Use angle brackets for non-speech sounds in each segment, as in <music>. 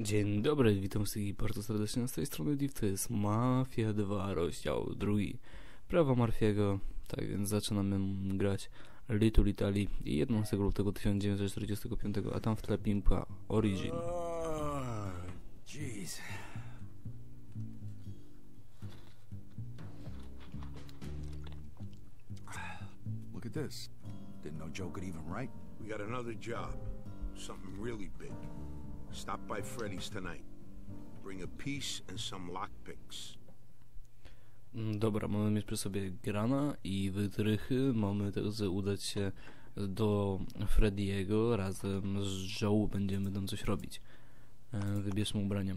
Dzień dobry, witam wszystkich bardzo serdecznie z tej strony Div, to jest Mafia 2, rozdział drugi Prawa Marfiego, tak więc zaczynamy grać Little Italy i 11 lutego 1945, a tam w tle Pimpa Origin. Oh, jeez. Look at this. Didn't know Joe could even write. We got another job. Something really big. Stop by Freddy's tonight. Bring a piece and some lockpicks. Mm, Dobra, mamy mieć przy sobie grana i wytrychy, mamy też udać się do Frediego, razem z Joe będziemy tam coś robić. E, Wybierzmy ubrania.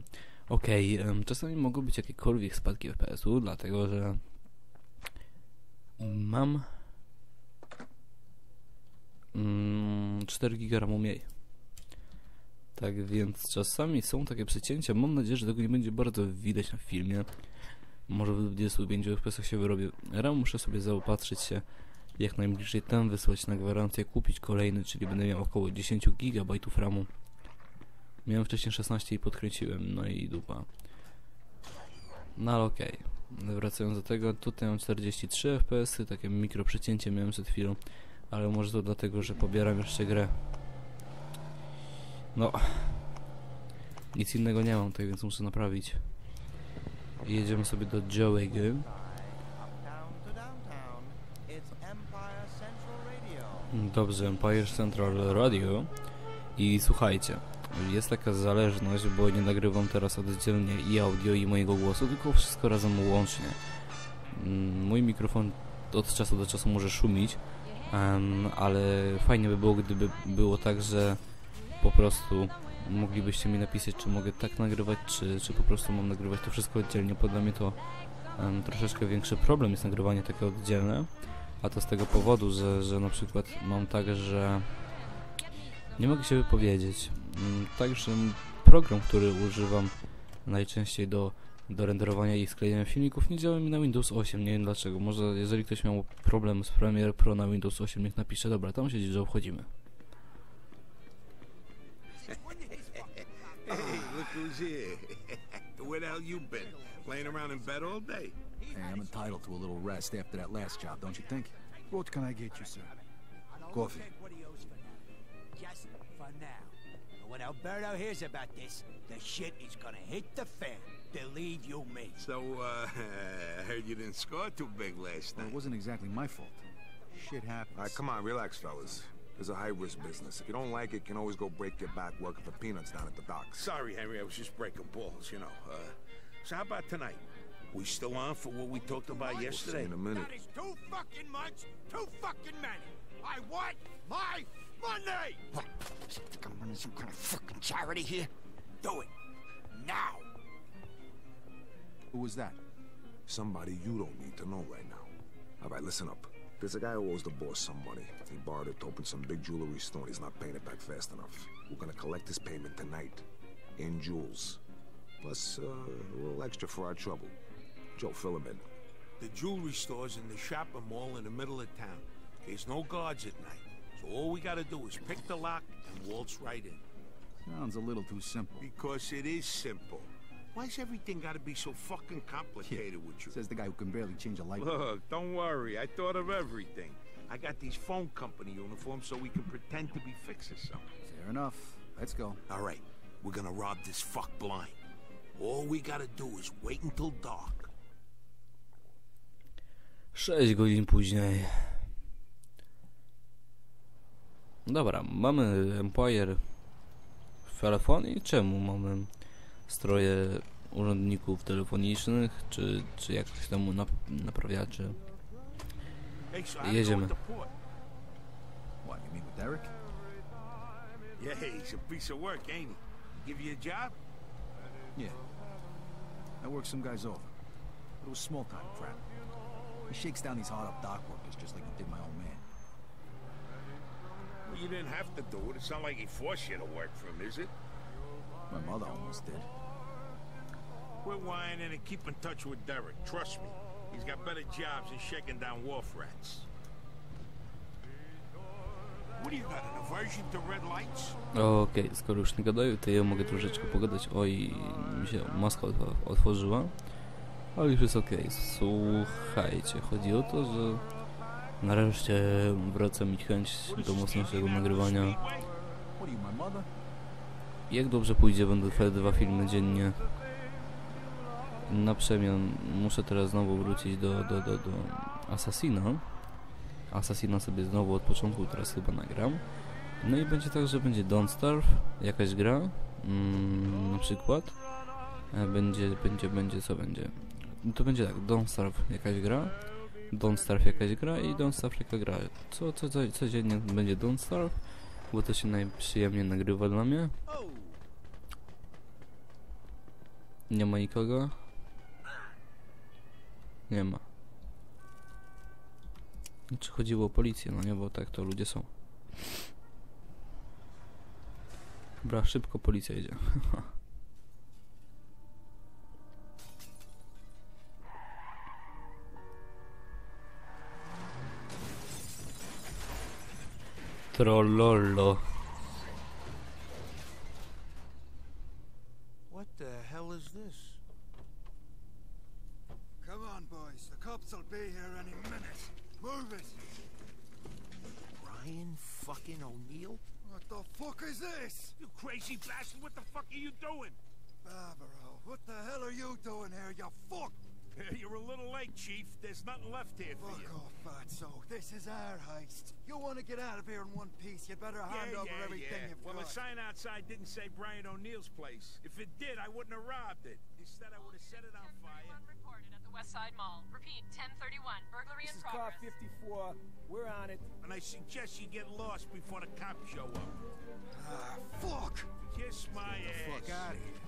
Okej, em, czasami mogą być jakiekolwiek spadki FPS-u, dlatego że mam mm, 4 GB RAMu mniej. Tak więc czasami są takie przecięcia. Mam nadzieję, że tego nie będzie bardzo widać na filmie. Może w 25 FPS się wyrobię. RAM muszę sobie zaopatrzyć się jak najbliżej ten wysłać na gwarancję, kupić kolejny, czyli będę miał około 10 GB RAMu. Miałem wcześniej 16 i podkręciłem, no i dupa. No ale okej. Wracając do tego, tutaj mam 43 FPS, -y, takie mikro przecięcie miałem przed chwilą, ale może to dlatego, że pobieram jeszcze grę. No, nic innego nie mam, tak więc muszę naprawić. I Jedziemy sobie do Joey'ego. Dobrze, Empire Central Radio. I słuchajcie, jest taka zależność, bo nie nagrywam teraz oddzielnie i audio, i mojego głosu, tylko wszystko razem łącznie. Mm, Mój mikrofon od czasu do czasu może szumić, em, ale fajnie by było, gdyby było tak, że po prostu moglibyście mi napisać, czy mogę tak nagrywać, czy, czy po prostu mam nagrywać to wszystko oddzielnie. Bo mnie to em, troszeczkę większy problem jest nagrywanie takie oddzielne. A to z tego powodu, że, że na przykład mam tak, że nie mogę się wypowiedzieć. Mm, Także program, który używam najczęściej do, do renderowania i sklejania filmików nie działa mi na Windows 8, nie wiem dlaczego. Może jeżeli ktoś miał problem z Premiere Pro na Windows 8, niech napisze, dobra, tam siedzi, że wchodzimy. Who's here. <laughs> Where the hell you been? Laying around in bed all day? Hey, I'm entitled to a little rest after that last job, don't you think? What can I get you, sir? Coffee. what he owes for now. Just for now. But when Alberto hears about this, the shit is gonna hit the fan. Believe you me. So, uh, <laughs> I heard you didn't score too big last Well, night. it wasn't exactly my fault. Shit happens. All right, come on, relax, fellas. It's a high-risk business. If you don't like it, you can always go break your back working for peanuts down at the docks. Sorry, Henry, I was just breaking balls, you know. Uh, so how about tonight? We still on for what we talked about We'll yesterday? in a minute. That is too fucking much, too fucking many. I want my money! What? You think I'm running some kind of fucking charity here? Do it. Now! Who was that? Somebody you don't need to know right now. All right, listen up. There's a guy who owes the boss some money. He borrowed it to open some big jewelry store and he's not paying it back fast enough. We're gonna collect his payment tonight. In jewels. Plus, uh, a little extra for our trouble. Joe, fill him in. The jewelry store's in the shopping mall in the middle of town. There's no guards at night. So all we gotta do is pick the lock and waltz right in. Sounds a little too simple. Because it is simple. Why's everything gotta be so fucking complicated with you? Says the guy who can barely change a light bulb. Look, don't worry. I thought of everything. I got these phone company uniforms so we can pretend to be fixing something. Fair enough. Let's go. All right, we're gonna rob this fuck blind. All we gotta do is wait until dark. 6 godzin później. Dobra, mamy Empire w telefonie. Czemu mamy stroje urzędników telefonicznych, czy, czy jakichś tam nap- naprawiaczy? Hey, so how'd it go Jedziemy. with the port? What, you mean with Derek? Yeah, he's a piece of work, ain't he? Give you a job? Yeah. I worked some guys over. But it was small-time crap. He shakes down these hard-up dock workers just like he did my old man. Well, you didn't have to do it. It's not like he forced you to work for him, is it? My mother almost did. Quit whining and keep in touch with Derek. Trust me. He's got better jobs than shaking down wharf rats. Okej, skoro już nie gadają, to ja mogę troszeczkę pogadać. Oj, mi się maska otw- otworzyła. Ale już jest okej. Słuchajcie, chodzi o to, że nareszcie wraca mi chęć do mocniejszego nagrywania. Jak dobrze pójdzie, będę dwa filmy dziennie. Na przemian muszę teraz znowu wrócić do, do, do, do Assassina. Assassina sobie znowu od początku teraz chyba nagram. No i będzie tak, że będzie Don't Starve, jakaś gra, mm, na przykład. E, Będzie, będzie, będzie, co będzie? To będzie tak, Don't Starve jakaś gra, Don't Starve jakaś gra i Don't Starve jaka gra. Co, co, co, codziennie będzie Don't Starve, bo to się najprzyjemniej nagrywa dla mnie. Nie ma nikogo? Nie ma. Czy chodziło o policję? No nie, bo tak to ludzie są. Dobra, szybko policja idzie. <laughs> Trollollo. What the hell is this? Come on, boys. The cops will be here any minute. Move it. Brian fucking O'Neill? What the fuck is this? You crazy bastard, what the fuck are you doing? Barbaro, what the hell are you doing here, you fuck? <laughs> You're a little late, Chief. There's nothing left here for Fuck you. off, Fatso. This is our heist. You want to get out of here in one piece, you better hand over everything you've well, got. the sign outside didn't say Brian O'Neill's place. If it did, I wouldn't have robbed it. Instead, I would have set it on fire. West Side Mall. Repeat, 1031. Burglary This in is car progress. 54. We're on it. And I suggest you get lost before the cops show up. Ah, fuck! Kiss my ass. Fuck out of here.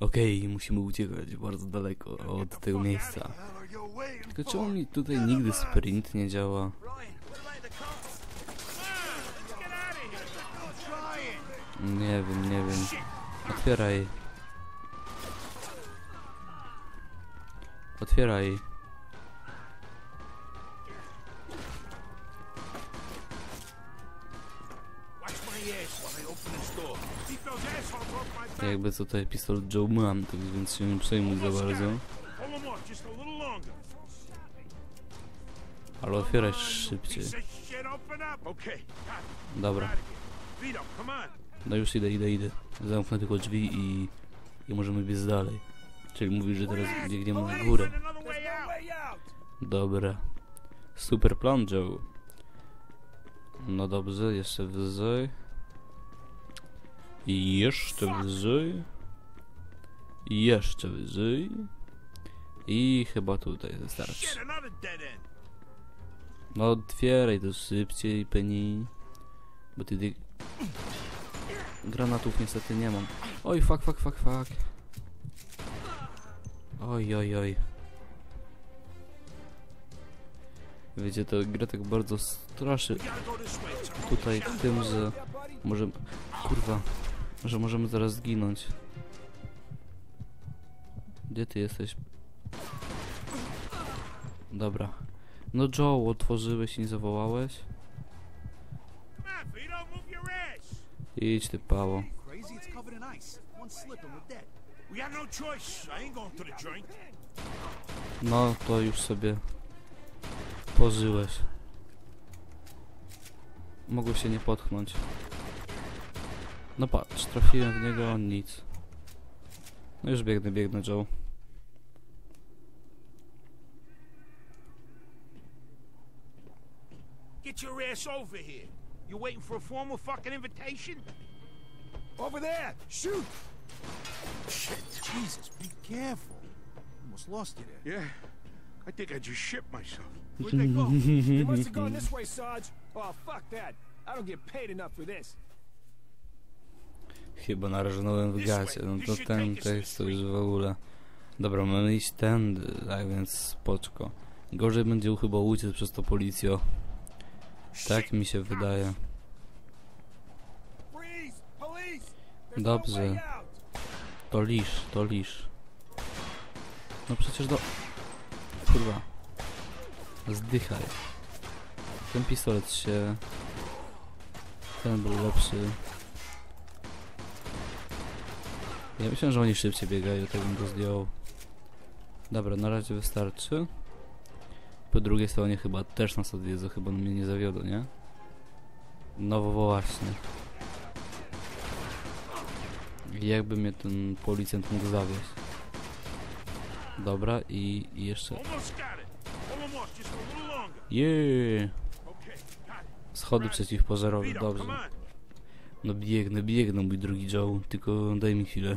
Okej, musimy uciekać bardzo daleko od tego miejsca. Tylko czemu mi tutaj nigdy sprint nie działa? Nie wiem, nie wiem. Otwieraj. Otwieraj. Jakby tutaj pistolet Joe mam, tak więc się nie przejmuj za bardzo. Ale otwieraj szybciej. It. Dobra. No już idę, idę, idę. Zamknę tylko drzwi i... I możemy biec dalej. Czyli mówisz, że teraz biegniemy na górę. Dobra. Super plan, Joe. No dobrze, jeszcze wyżej. I jeszcze wyżej. I jeszcze wyżej. I chyba tutaj wystarczy. No otwieraj to szybciej, Penny. Bo ty. Granatów niestety nie mam. Oj, fuck, fuck, fuck, fuck. Oj, oj, oj. Wiecie, to gra tak bardzo straszy tutaj tym, że może... Kurwa. Że możemy zaraz zginąć. Gdzie ty jesteś? Dobra. No Joe, otworzyłeś i zawołałeś? Dead. We got no. No, to już sobie pożyłeś. Mogło się nie potknąć. No patrz, trafiłem w niego, on nic. No już biegnę, biegnę, Joe. Get your ass over here. You waiting for a formal fucking invitation? Over there. Shoot. Shit. Jesus, be careful. Almost lost you there. Yeah. I think I just shit myself. Where'd they go? <laughs> they must have gone <laughs> this way, Sarge. Oh, fuck that. I don't get paid enough for this. Chyba narażonąłem w gacie, no to ten tekst to już w ogóle. Dobra, mamy iść tędy, tak więc spoczko. Gorzej będzie chyba uciec przez to policjo. Tak mi się wydaje. Dobrze. To lisz, to lisz. No przecież do... Kurwa. Zdychaj. Ten pistolet się... Ten był lepszy. Ja myślę, że oni szybciej biegają, tak bym go zdjął. Dobra, na razie wystarczy. Po drugiej stronie chyba też nas odwiedzą, chyba mnie nie zawiodą, nie? No właśnie. Jakby mnie ten policjant mógł zawieść. Dobra, i, jeszcze... Jeee! Schody przeciwpożarowe, dobrze. No biegnę, biegnę, mój drugi Joe, tylko daj mi chwilę.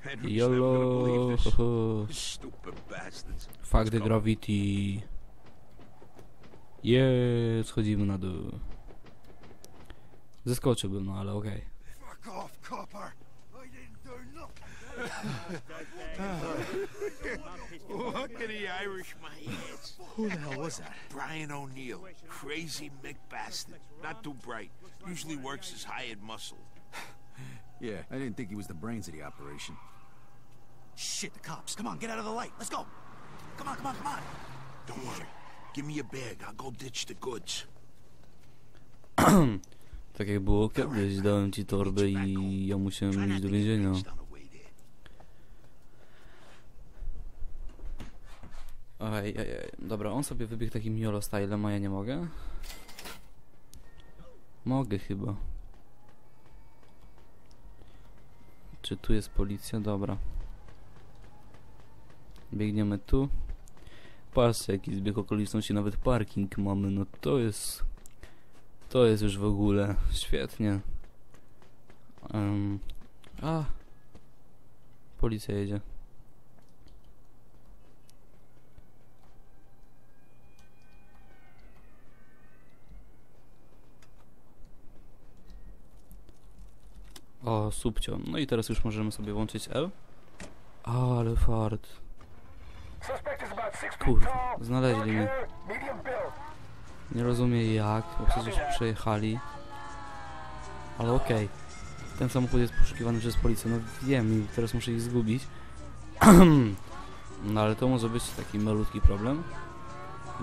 <laughs> bastards. Fuck the gravity. Jeee, schodzimy na dół. Zeskoczyłbym, no ale okej. Fuck off, copper. I didn't do nothing. Look at the Irish my ass. Who the hell was that? Brian O'Neill. Crazy Mick bastard. Not too bright. Usually works his hired muscle. Yeah, I didn't think he was the brains of the operation. Shit, the cops. Come on, get out of the light. Let's go. Come on, come on, come on. Don't worry. Give me a bag. I'll go ditch the goods. <clears throat> Tak jak było kiedyś, dałem ci torbę i ja musiałem iść do więzienia. Ej, ej, ej. Dobra, on sobie wybiegł takim YOLO stylem, a ja nie mogę? Mogę chyba. Czy tu jest policja? Dobra. Biegniemy tu. Patrzcie, jaki zbieg okoliczności, nawet parking mamy, no to jest... To jest już w ogóle świetnie. Em, a. Policja jedzie. O, subcio. No i teraz już możemy sobie włączyć L. Ale fart. Kurwa, znaleźli mnie. Nie rozumiem jak, bo przecież przejechali. Ale okej. Ten samochód jest poszukiwany przez policję, no wiem i teraz muszę ich zgubić. <clears throat> no ale to może być taki malutki problem.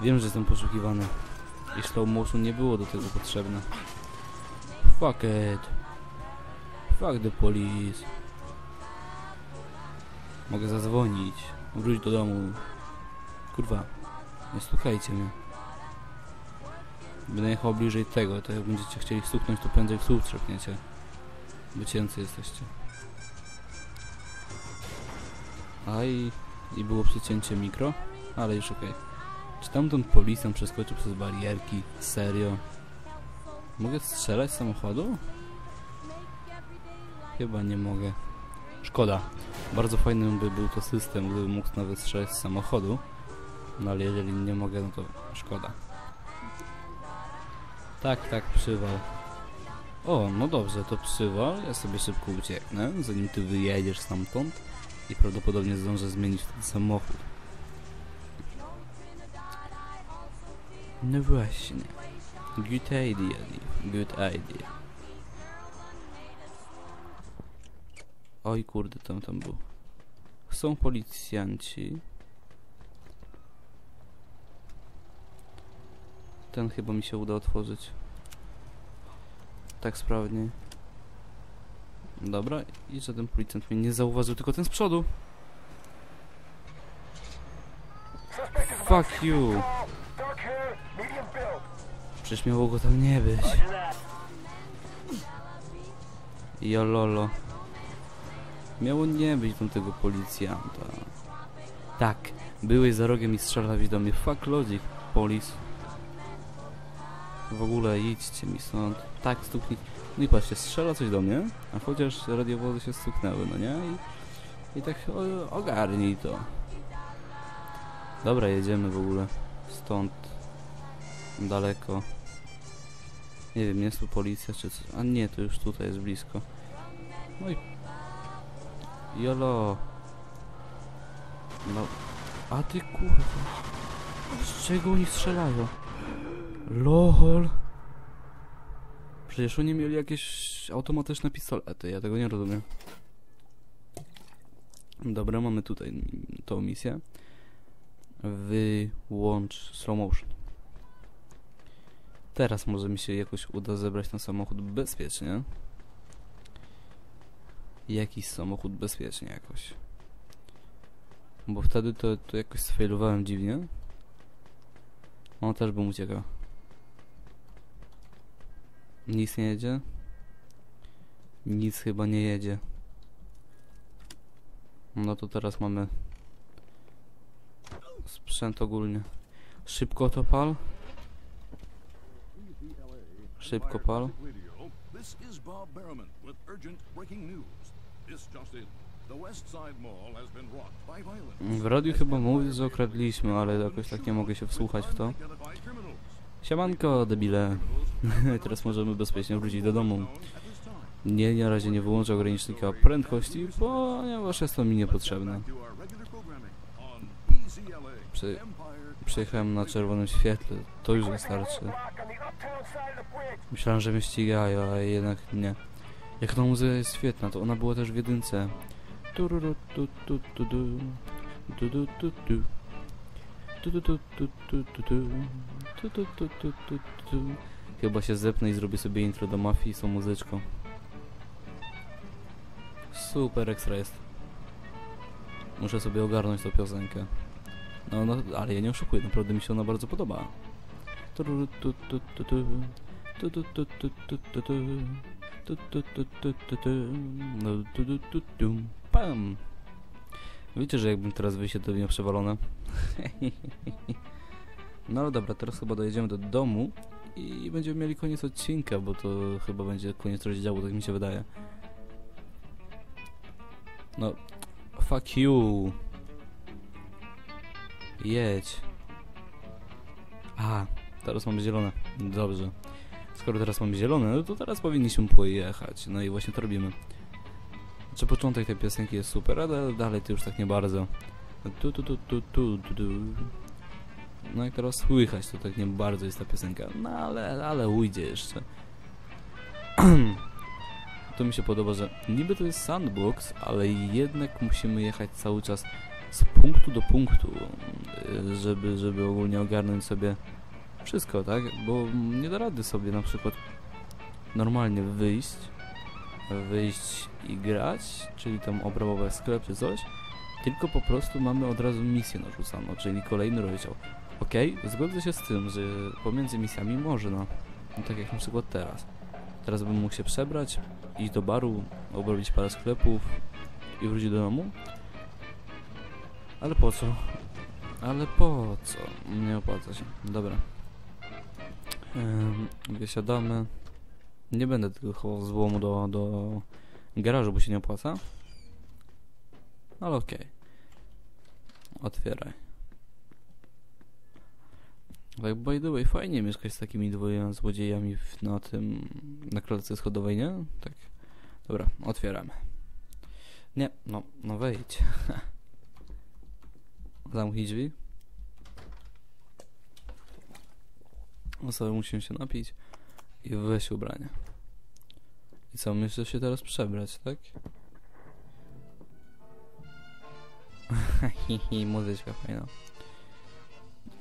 Wiem, że jestem poszukiwany. I slow motion nie było do tego potrzebne. Fuck it. Fuck the police. Mogę zadzwonić. Wróć do domu. Kurwa. Nie stukajcie mnie. Będę jechał bliżej tego, to jak będziecie chcieli stuknąć, to prędzej w słup trzepniecie. Bo cięcy jesteście. A i, było przycięcie mikro, ale już okej. Czy tamten policjant przeskoczył przez barierki? Serio? Mogę strzelać z samochodu? Chyba nie mogę. Szkoda. Bardzo fajny by był to system, gdybym mógł nawet strzelać z samochodu. No ale jeżeli nie mogę, no to szkoda. Tak, tak, przywal. O, no dobrze, to przywal. Ja sobie szybko ucieknę, zanim ty wyjedziesz stamtąd. I prawdopodobnie zdążę zmienić ten samochód. No właśnie. Good idea. Good idea. Oj kurde, tam tam był. Są policjanci. Ten chyba mi się uda otworzyć. Tak sprawnie. Dobra, i żaden policjant mnie nie zauważył, tylko ten z przodu. Fuck you. Przecież miało go tam nie być. Jololo. Miało nie być tam tego policjanta. Tak, byłeś za rogiem i strzelałeś do mnie. Fuck logic, polis. W ogóle idźcie mi stąd. Tak, stuknij. No i patrzcie, strzela coś do mnie, a chociaż radiowozy się stuknęły, no nie? I, i tak o, ogarnij to. Dobra, jedziemy w ogóle. Stąd. Daleko. Nie wiem, jest tu policja czy coś. A nie, to już tutaj jest blisko. No i... Jolo. No. A ty kurwa. Z czego oni strzelają? LOL. Przecież oni mieli jakieś automatyczne pistolety, ja tego nie rozumiem. Dobra, mamy tutaj tą misję. Wyłącz slow motion. Teraz może mi się jakoś uda zebrać ten samochód bezpiecznie. Jakiś samochód bezpiecznie jakoś. Bo wtedy to, to jakoś sfailowałem dziwnie. On też bym uciekał. Nic nie jedzie? Nic chyba nie jedzie. No to teraz mamy sprzęt ogólnie. Szybko to pal. Szybko pal. This is Bob Berriman with urgent breaking news. W radiu chyba mówi, że okradliśmy, ale jakoś tak nie mogę się wsłuchać w to. Siemanko, debile. <laughs> Teraz możemy bezpiecznie wrócić do domu. Nie, na razie nie wyłączę ogranicznika prędkości, ponieważ jest to mi niepotrzebne. Przy, przyjechałem na czerwonym świetle, to już wystarczy. Myślałem, że mnie ścigają, a jednak nie. Jak ta muzyka jest świetna, to ona była też w jedynce. Chyba się zepnę i zrobię sobie intro do mafii z tą muzyczką. Super ekstra jest. Muszę sobie ogarnąć tą piosenkę. No, no, ale ja nie oszukuję, naprawdę mi się ona bardzo podoba. Tu, tu, tu, tu. Tu, tu, tu, tu, tu, tu, tu. Tu, Pam! Wiecie, że jakbym teraz wyjść, to mnie przewalone. <laughs> No dobra, teraz chyba dojedziemy do domu i będziemy mieli koniec odcinka, bo to chyba będzie koniec rozdziału, tak mi się wydaje. No, fuck you. Jedź. A, teraz mamy zielone. Dobrze. Skoro teraz mamy zielone, no to teraz powinniśmy pojechać. No i właśnie to robimy. Znaczy początek tej piosenki jest super, ale dalej to już tak nie bardzo. Tu, tu, tu, tu, tu, tu, tu. No jak teraz słychać, to tak nie bardzo jest ta piosenka. No ale, ale ujdzie jeszcze. <clears throat> to mi się podoba, że niby to jest sandbox, ale jednak musimy jechać cały czas z punktu do punktu, żeby, żeby ogólnie ogarnąć sobie wszystko, tak? Bo nie da rady sobie na przykład normalnie wyjść, wyjść i grać, czyli tam obrabować sklep czy coś, tylko po prostu mamy od razu misję narzucaną, czyli kolejny rozdział. Okej, zgodzę się z tym, że pomiędzy misjami można, no tak jak na przykład teraz. Teraz bym mógł się przebrać, iść do baru, obrobić parę sklepów i wrócić do domu. Ale po co? Ale po co? Nie opłaca się. Dobra. Wysiadamy. Nie będę tylko chował złomu do, do garażu, bo się nie opłaca. Ale okej. Otwieraj. Tak by the way, fajnie mieszkać z takimi dwojema złodziejami w, na tym, na klatce schodowej, nie? Tak. Dobra, otwieramy. Nie, no, no wejdź. <laughs> Zamknij drzwi. Sobie musimy się napić i weź ubranie. I co, myślę się teraz przebrać, tak? <laughs> Hihi, muzyczka fajna.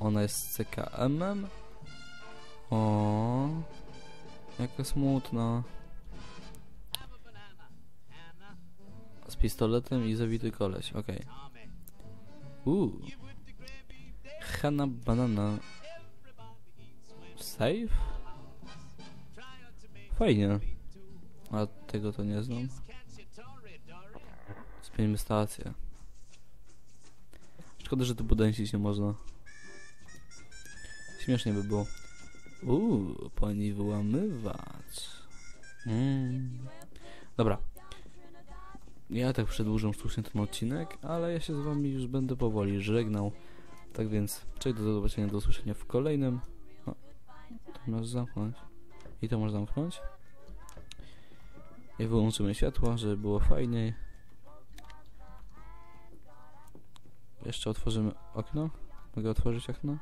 Ona jest CKM-em. O, jaka smutna. Z pistoletem i zawity koleś, okej. Uuu. Hanna Banana. Save? Fajnie. A tego to nie znam. Zmieńmy stację. Szkoda, że tu podęsić nie można. Śmiesznie by było. Uuu, pani wyłamywacz. Mm. Dobra. Ja tak przedłużę sztucznie ten odcinek, ale ja się z wami już będę powoli żegnał. Tak więc, cześć, do zobaczenia, do usłyszenia w kolejnym. To możesz zamknąć. I to możesz zamknąć. I wyłączymy światła, żeby było fajniej. Jeszcze otworzymy okno. Mogę otworzyć okno?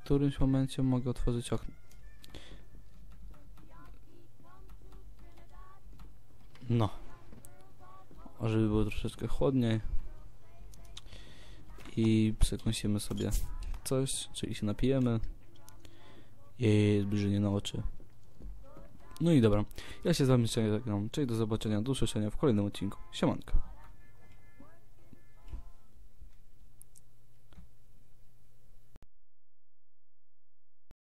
W którymś momencie mogę otworzyć okno. No. żeby było troszeczkę chłodniej. I przekąsimy sobie coś, czyli się napijemy. I zbliżenie na oczy. No i dobra, ja się z wami żegnam, czyli do zobaczenia, do usłyszenia w kolejnym odcinku. Siemanko.